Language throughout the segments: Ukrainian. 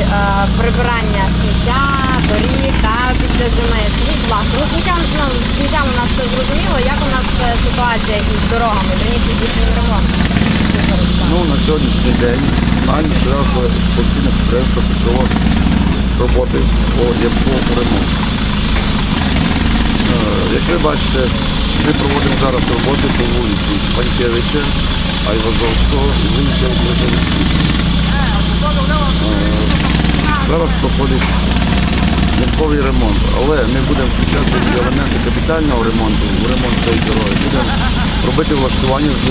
е, прибирання сміття, доріг та після зими. Скажіть, ласка, ну сміття ну, сміттям у нас все зрозуміло. Як у нас е, ситуація із дорогами, верніше з їхнім ремонтом? Ну, на сьогоднішній день нагальне експлуатаційне підприємство почало роботи по ямковому ремонту. Е, Як ви бачите, ми проводимо зараз роботи по вулиці Панькевича, Айвазовського і вулиці Лозовицькій. Зараз проходить ямковий ремонт, але ми будемо включати елементи капітального ремонту, в ремонт цієї дороги. Будемо робити влаштування з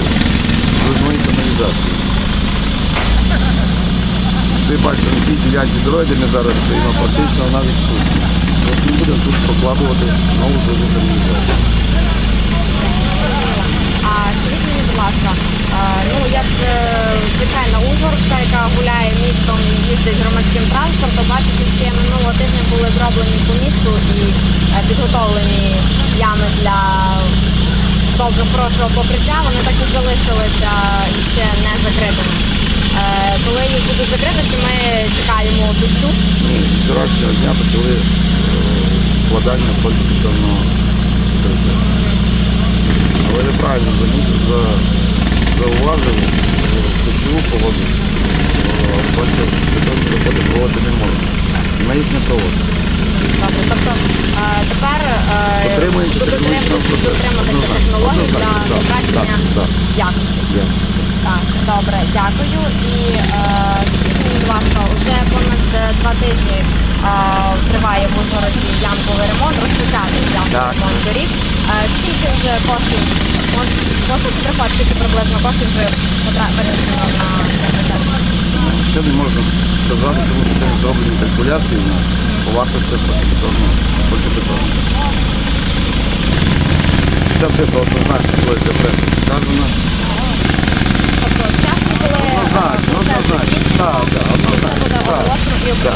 зливної каналізації. Ви бачите, на цій ділянці дороги, де ми зараз стоїмо, практично вона відсутня. От ми будемо тут прокладувати нову зливну каналізацію. Ну як е, звичайна Ужгородка, яка гуляє містом і їздить громадським транспортом, бачу, що ще минулого тижня були зроблені по місту і е, підготовлені ями для добре хорошого покриття. Вони так і залишилися ще не закритими. Е, Коли їх будуть закрити, чи ми чекаємо дощу? З вчорашнього дня почали е, вкладання фольгобетонного покриття. Але ви правильно за- зауважили, що в ключову погоду фольгобетонні роботи проводити не можна. І Ми їх не проводимо. Добре, тобто е, тепер е, Технологій для так, покращення так, так. якості. Так, добре, дякую. І е, скажіть будь ласка, вже понад е, два тижні е, триває в Ужгороді ямковий ремонт, розпочатий ямковий ремонт доріг. Скільки вже коштів, мож- можна підрахувати, скільки приблизно коштів вже потрапили на процес? Ще не можна сказати, тому що це зроблені калькуляції у нас по вартості фольгобетонного фольгобетону. все цифра однозначно була для преси сказана. Тобто, часно, коли е, Однозначно, однозначно. Так, так, це однозначно. буде Так,